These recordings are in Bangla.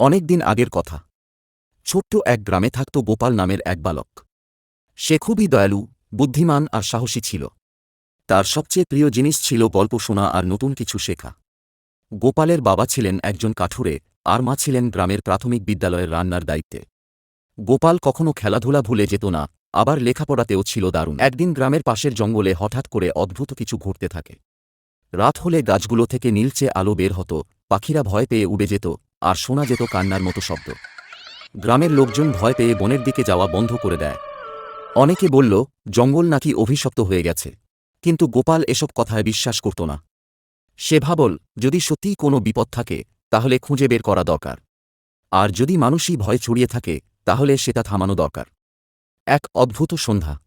অনেক দিন আগের কথা। ছোট্ট এক গ্রামে থাকত গোপাল নামের এক বালক। সে খুবই দয়ালু, বুদ্ধিমান আর সাহসী ছিল। তার সবচেয়ে প্রিয় জিনিস ছিল গল্প শোনা আর নতুন কিছু শেখা। গোপালের বাবা ছিলেন একজন কাঠুরে, আর মা ছিলেন গ্রামের প্রাথমিক বিদ্যালয়ের রান্নার দায়িত্বে। গোপাল কখনো খেলাধুলা ভুলে যেত না, আবার লেখাপড়াতেও ছিল দারুণ। একদিন গ্রামের পাশের জঙ্গলে হঠাৎ করে অদ্ভুত কিছু ঘটতে থাকে। রাত হলে গাছগুলো থেকে নীলচে আলো বের হতো, পাখিরা ভয় পেয়ে উড়ে যেত আর শোনা যেত কান্নার মতো শব্দ। গ্রামের লোকজন ভয় পেয়ে বনের দিকে যাওয়া বন্ধ করে দেয়। অনেকে বলল, জঙ্গল নাকি অভিশপ্ত হয়ে গেছে। কিন্তু গোপাল এসব কথায় বিশ্বাস করত না। সে ভাবল, যদি সত্যিই কোনো বিপদ থাকে, তাহলে খুঁজে বের করা দরকার। আর যদি মানুষই ভয় ছড়িয়ে থাকে, তাহলে সেটা থামানো দরকার। এক অদ্ভুত সন্ধ্যা।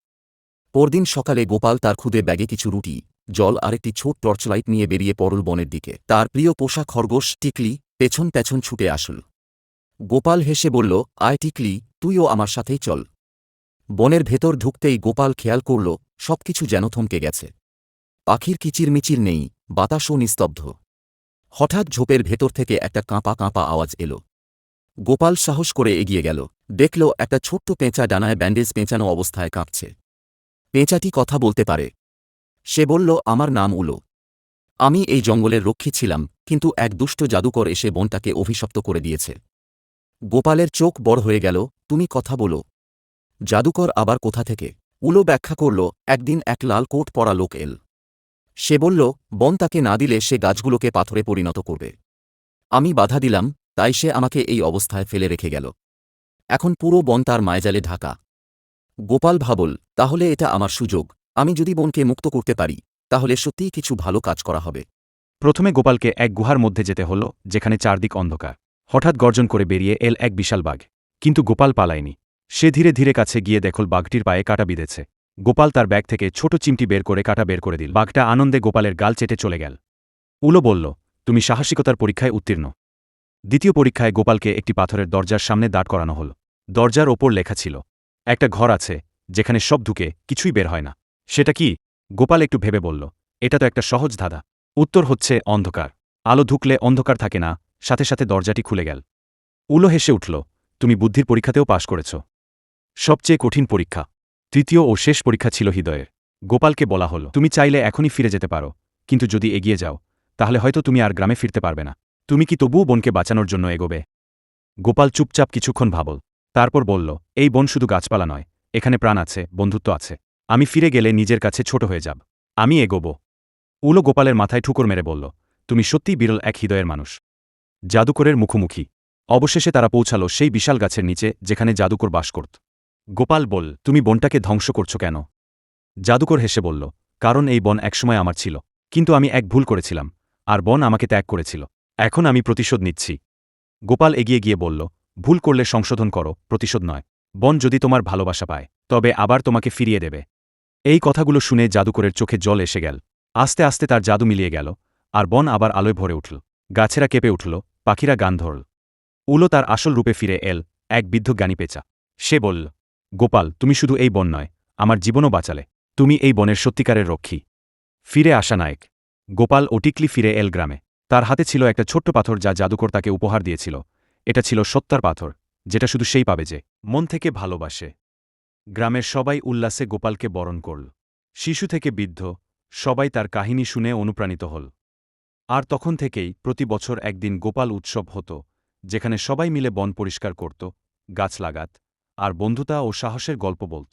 পরদিন সকালে গোপাল তার খুদে ব্যাগে কিছু রুটি, জল আর একটি ছোট টর্চলাইট নিয়ে বেরিয়ে পড়ল বনের দিকে। তার প্রিয় পোষা খরগোশ টিকলি পেছন পেছন ছুটে আসল গোপাল হেসে বলল, আয় টিকলি, তুইও আমার সাথেই চল। বনের ভেতর ঢুকতেই গোপাল খেয়াল করল, সবকিছু যেন থমকে গেছে। পাখির কিচিরমিচির নেই, বাতাসও নিস্তব্ধ। হঠাৎ ঝোপের ভেতর থেকে একটা কাঁপা কাঁপা আওয়াজ এলো। গোপাল সাহস করে এগিয়ে গেল, দেখল একটা ছোট্ট পেঁচা ডানায় ব্যান্ডেজ পেঁচানো অবস্থায় কাঁপছে। পেঁচাটি কথা বলতে পারে। সে বলল, আমার নাম উলো। আমি এই জঙ্গলের রক্ষী ছিলাম কিন্তু এক দুষ্ট জাদুকর এসে বনটাকে অভিশপ্ত করে দিয়েছে। গোপালের চোখ বড় হয়ে গেল, তুমি কথা বলো। জাদুকর আবার কোথা থেকে? উলো ব্যাখ্যা করল, একদিন এক লাল কোট পরা লোক এল। সে বলল, বন তাকে না দিলে সে গাছগুলোকে পাথরে পরিণত করবে। আমি বাধা দিলাম, তাই সে আমাকে এই অবস্থায় ফেলে রেখে গেল। এখন পুরো বন তার মায়াজালে ঢাকা। গোপাল ভাবল, তাহলে এটা আমার সুযোগ। আমি যদি বনকে মুক্ত করতে পারি, তাহলে সত্যিই কিছু ভালো কাজ করা হবে। প্রথমে গোপালকে এক গুহার মধ্যে যেতে হল, যেখানে চারদিক অন্ধকার। হঠাৎ গর্জন করে বেরিয়ে এল এক বিশাল বাঘ। কিন্তু গোপাল পালায়নি। সে ধীরে ধীরে কাছে গিয়ে দেখল বাঘটির পায়ে কাটা বিঁধেছে। গোপাল তার ব্যাগ থেকে ছোট চিমটি বের করে কাটা বের করে দিল। বাঘটা আনন্দে গোপালের গাল চেটে চলে গেল। উলো বলল, তুমি সাহসিকতার পরীক্ষায় উত্তীর্ণ। দ্বিতীয় পরীক্ষায় গোপালকে একটি পাথরের দরজার সামনে দাঁড় করানো হল। দরজার ওপর লেখা ছিল, একটা ঘর আছে, যেখানে সব ঢুকে কিছুই বের হয় না। সেটা কি? গোপাল একটু ভেবে বলল, এটা তো একটা সহজ ধাঁধা। উত্তর হচ্ছে অন্ধকার। আলো ঢুকলে অন্ধকার থাকে না, সাথে সাথে দরজাটি খুলে গেল। উলো হেসে উঠল, তুমি বুদ্ধির পরীক্ষাতেও পাশ করেছ। সবচেয়ে কঠিন পরীক্ষা। তৃতীয় ও শেষ পরীক্ষা ছিল হৃদয়ের। গোপালকে বলা হল, তুমি চাইলে এখনই ফিরে যেতে পারো, কিন্তু যদি এগিয়ে যাও, তাহলে হয়তো তুমি আর গ্রামে ফিরতে পারবে না। তুমি কি তবুও বনকে বাঁচানোর জন্য এগোবে? গোপাল চুপচাপ কিছুক্ষণ ভাবল, তারপর বলল, এই বন শুধু গাছপালা নয়, এখানে প্রাণ আছে, বন্ধুত্ব আছে। আমি ফিরে গেলে নিজের কাছে ছোট হয়ে যাব। আমি এগোব। উলো গোপালের মাথায় ঠুকর মেরে বলল, তুমি সত্যিই বিরল এক হৃদয়ের মানুষ। জাদুকরের মুখোমুখি। অবশেষে তারা পৌঁছালো সেই বিশাল গাছের নিচে যেখানে জাদুকর বাস করত। গোপাল বল, তুমি বনটাকে ধ্বংস করছ কেন? জাদুকর হেসে বলল, কারণ এই বন একসময় আমার ছিল, কিন্তু আমি এক ভুল করেছিলাম, আর বন আমাকে ত্যাগ করেছিল। এখন আমি প্রতিশোধ নিচ্ছি। গোপাল এগিয়ে গিয়ে বলল, ভুল করলে সংশোধন করো, প্রতিশোধ নয়। বন যদি তোমার ভালোবাসা পায়, তবে আবার তোমাকে ফিরিয়ে দেবে। এই কথাগুলো শুনে জাদুকরের চোখে জল এসে গেল। আস্তে আস্তে তার জাদু মিলিয়ে গেল, আর বন আবার আলোয় ভরে উঠল। গাছেরা কেঁপে উঠল, পাখিরা গান ধরল। উলো তার আসল রূপে ফিরে এল, এক বৃদ্ধ জ্ঞানী পেঁচা। সে বলল, গোপাল, তুমি শুধু এই বন নয়, আমার জীবনও বাঁচালে। তুমি এই বনের সত্যিকারের রক্ষী। ফিরে আসা নায়ক। গোপাল ও টিকলি ফিরে এল গ্রামে। তার হাতে ছিল একটা ছোট্ট পাথর যা জাদুকর তাকে উপহার দিয়েছিল। এটা ছিল সত্যার পাথর, যেটা শুধু সেই পাবে যে মন থেকে ভালোবাসে। গ্রামের সবাই উল্লাসে গোপালকে বরণ করল। শিশু থেকে বৃদ্ধ সবাই তার কাহিনী শুনে অনুপ্রাণিত হল। আর তখন থেকেই প্রতি বছর একদিন গোপাল উৎসব হতো, যেখানে সবাই মিলে বন পরিষ্কার করত, গাছ লাগাত, আর বন্ধুতা ও সাহসের গল্প বলত।